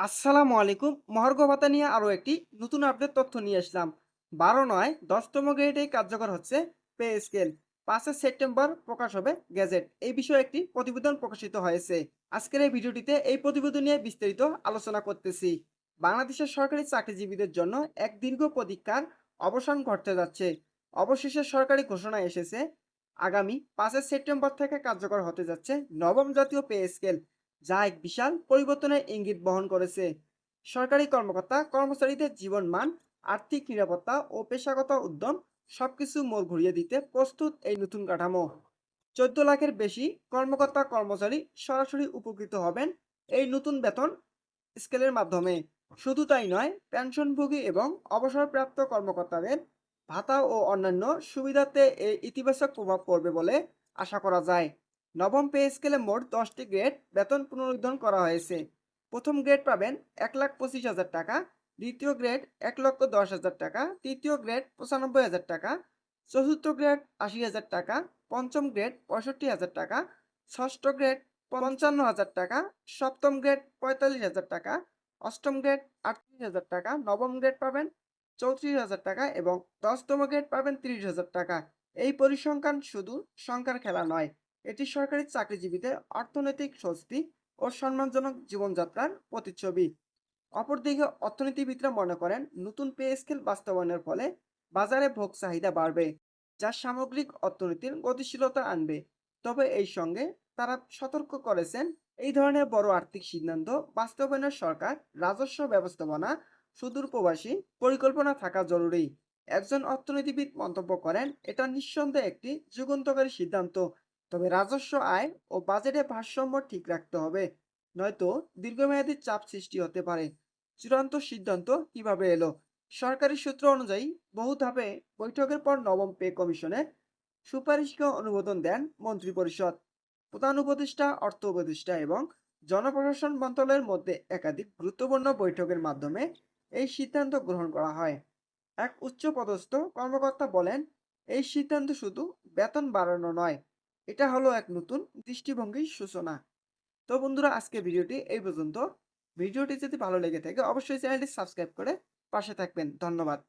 আসসালামু আলাইকুম। মহার্ঘ ভাতা নিয়ে আরও একটি নতুন আপডেট তথ্য নিয়ে আসলাম। বারো নয়, দশতম গ্রেডে কার্যকর হচ্ছে পে স্কেল পাঁচই সেপ্টেম্বর প্রকাশ হবে গ্যাজেট এই বিষয়ে একটি প্রতিবেদন প্রকাশিত হয়েছে। আজকের এই ভিডিওটিতে এই প্রতিবেদন নিয়ে বিস্তারিত আলোচনা করতেছি। বাংলাদেশের সরকারি চাকরিজীবীদের জন্য এক দীর্ঘ প্রতীক্ষার অবসান ঘটতে যাচ্ছে। অবশেষে সরকারি ঘোষণা এসেছে, আগামী পাঁচই সেপ্টেম্বর থেকে কার্যকর হতে যাচ্ছে নবম জাতীয় পে স্কেল যা এক বিশাল পরিবর্তনের ইঙ্গিত বহন করেছে। সরকারি কর্মকর্তা, কর্মচারীদের জীবন মান, আর্থিক নিরাপত্তা ও পেশাগত উদ্যম সবকিছু মোড় ঘুরিয়ে দিতে প্রস্তুত এই নতুন কাঠামো। চোদ্দ লাখের বেশি কর্মকর্তা, কর্মচারী সরাসরি উপকৃত হবেন এই নতুন বেতন স্কেলের মাধ্যমে। শুধু তাই নয়, পেনশনভোগী এবং অবসরপ্রাপ্ত কর্মকর্তাদের ভাতা ও অন্যান্য সুবিধাতে এই ইতিবাচক প্রভাব পড়বে বলে আশা করা যায়। নবম পে স্কেলে মোট দশটি গ্রেড বেতন পুনরুদ্ধার করা হয়েছে। প্রথম গ্রেড পাবেন এক লাখ পঁচিশ হাজার টাকা, দ্বিতীয় গ্রেড এক লক্ষ দশ হাজার টাকা, তৃতীয় গ্রেড পঁচানব্বই হাজার টাকা, চতুর্থ গ্রেড আশি হাজার টাকা, পঞ্চম গ্রেড পঁয়ষট্টি হাজার টাকা, ষষ্ঠ গ্রেড পঞ্চান্ন হাজার টাকা, সপ্তম গ্রেড পঁয়তাল্লিশ হাজার টাকা, অষ্টম গ্রেড আটত্রিশ হাজার টাকা, নবম গ্রেড পাবেন চৌত্রিশ হাজার টাকা এবং দশতম গ্রেড পাবেন তিরিশ হাজার টাকা। এই পরিসংখ্যান শুধু সংখ্যার খেলা নয় এটি সরকারি চাকরিজীবীদের অর্থনৈতিক স্বস্তি ও সম্মানজনক জীবনযাত্রার প্রতিচ্ছবি। অপরদিকে অর্থনীতিবিদরা মনে করেন, নতুন পে স্কেল বাস্তবায়নের ফলে বাজারে ভোগ চাহিদা বাড়বে, যা সামগ্রিক অর্থনীতির গতিশীলতা আনবে। তবে এই সঙ্গে তারা সতর্ক করেছেন, এই ধরনের বড় আর্থিক সিদ্ধান্ত বাস্তবায়নের সরকার রাজস্ব ব্যবস্থাপনা, সুদূর প্রবাসী পরিকল্পনা থাকা জরুরি। একজন অর্থনীতিবিদ মন্তব্য করেন, এটা নিঃসন্দেহে একটি যুগান্তকারী সিদ্ধান্ত তবে রাজস্ব আয় ও বাজেটে ভারসাম্য ঠিক রাখতে হবে। নয়তো দীর্ঘমেয়াদী চাপ সৃষ্টি হতে পারে। চূড়ান্ত সিদ্ধান্ত কীভাবে এলো? সরকারি সূত্র অনুযায়ী বহু ধাপে বৈঠকের পর নবম পে কমিশনের সুপারিশকে অনুমোদন দেন মন্ত্রিপরিষদ। প্রধান উপদেষ্টা, অর্থ উপদেষ্টা এবং জনপ্রশাসন মন্ত্রণালয়ের মধ্যে একাধিক গুরুত্বপূর্ণ বৈঠকের মাধ্যমে এই সিদ্ধান্ত গ্রহণ করা হয়। এক উচ্চপদস্থ কর্মকর্তা বলেন, এই সিদ্ধান্ত শুধু বেতন বাড়ানো নয় এটা হলো এক নতুন দৃষ্টিভঙ্গির সূচনা। তো বন্ধুরা আজকে ভিডিওটি এই পর্যন্ত। ভিডিওটি যদি ভালো লেগে থাকে, অবশ্যই চ্যানেলটি সাবস্ক্রাইব করে পাশে থাকবেন। ধন্যবাদ।